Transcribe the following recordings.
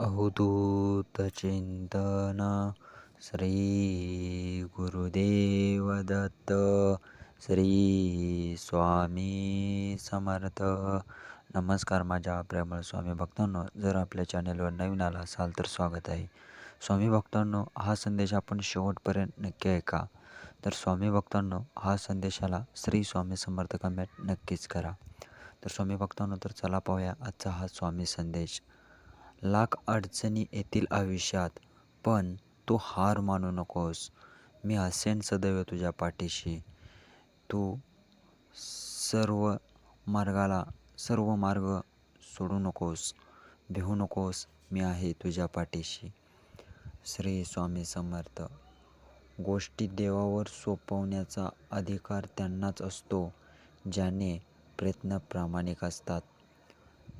अवधूतचिंतन श्री गुरुदेव दत्त श्री स्वामी समर्थ। नमस्कार माझ्या प्रेमळ स्वामी भक्तांनो जर आपल्या चॅनलवर नवीन आला असाल तर स्वागत आहे. स्वामी भक्तांनो हा संदेश आपण शेवटपर्यंत नक्की ऐका. तर स्वामी भक्तांनो हा संदेशाला श्री स्वामी समर्थ कमेंट नक्कीच करा. तर स्वामी भक्तांनो तर चला पाहूया आजचा हा स्वामी संदेश. लाख अडचणी येतील आयुष्यात पण तू हार मानू नकोस. मी असेन सदैव तुझ्या पाठीशी. तू सर्व मार्गाला सर्व मार्ग सोडू नकोस भिवू नकोस. मी आहे तुझ्या पाठीशी. श्री स्वामी समर्थ. गोष्टी देवावर सोपवण्याचा अधिकार त्यांनाच असतो ज्याने प्रयत्न प्रामाणिक असतात.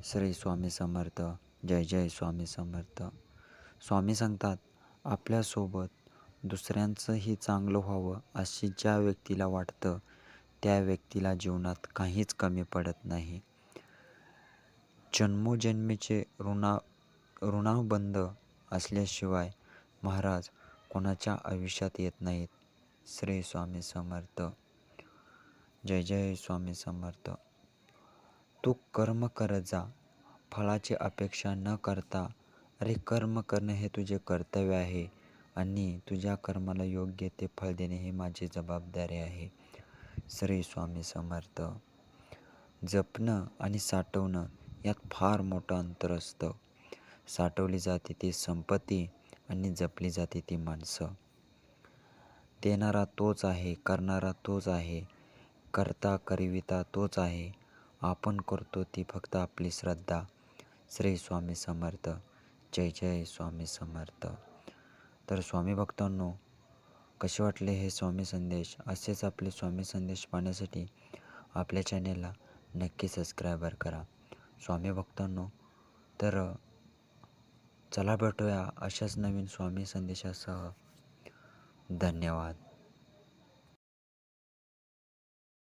श्री स्वामी समर्थ. जय जय स्वामी समर्थ. स्वामी सांगतात आपल्यासोबत दुसऱ्यांचंही चांगलं व्हावं अशी ज्या व्यक्तीला वाटतं त्या व्यक्तीला जीवनात काहीच कमी पडत नाही. जन्मोजन्मीचे ऋणा ऋणाबंध असल्याशिवाय महाराज कोणाच्या आयुष्यात येत नाहीत. श्री स्वामी समर्थ. जय जय स्वामी समर्थ. तू कर्म करत जा फळाची अपेक्षा न करता अरे कर्म करणं हे तुझे कर्तव्य आहे आणि तुझ्या कर्माला योग्य ते फळ देणे हे माझी जबाबदारी आहे. श्री स्वामी समर्थ. जपणं आणि साठवणं यात फार मोठं अंतर असतं. साठवली जाते ती संपत्ती आणि जपली जाते ती माणसं. देणारा तोच आहे करणारा तोच आहे करता करविता तोच आहे. आपण करतो ती फक्त आपली श्रद्धा. श्री स्वामी समर्थ जय जय स्वामी समर्थ. तर स्वामी भक्तांनो कसे वाटले हे स्वामी संदेश? असेच आपले स्वामी संदेश पाहण्यासाठी आपल्या चॅनेलला नक्की सबस्क्रायबर करा. स्वामी भक्तांनो तर चला भेटूया अशाच नवीन स्वामी संदेशासह. धन्यवाद.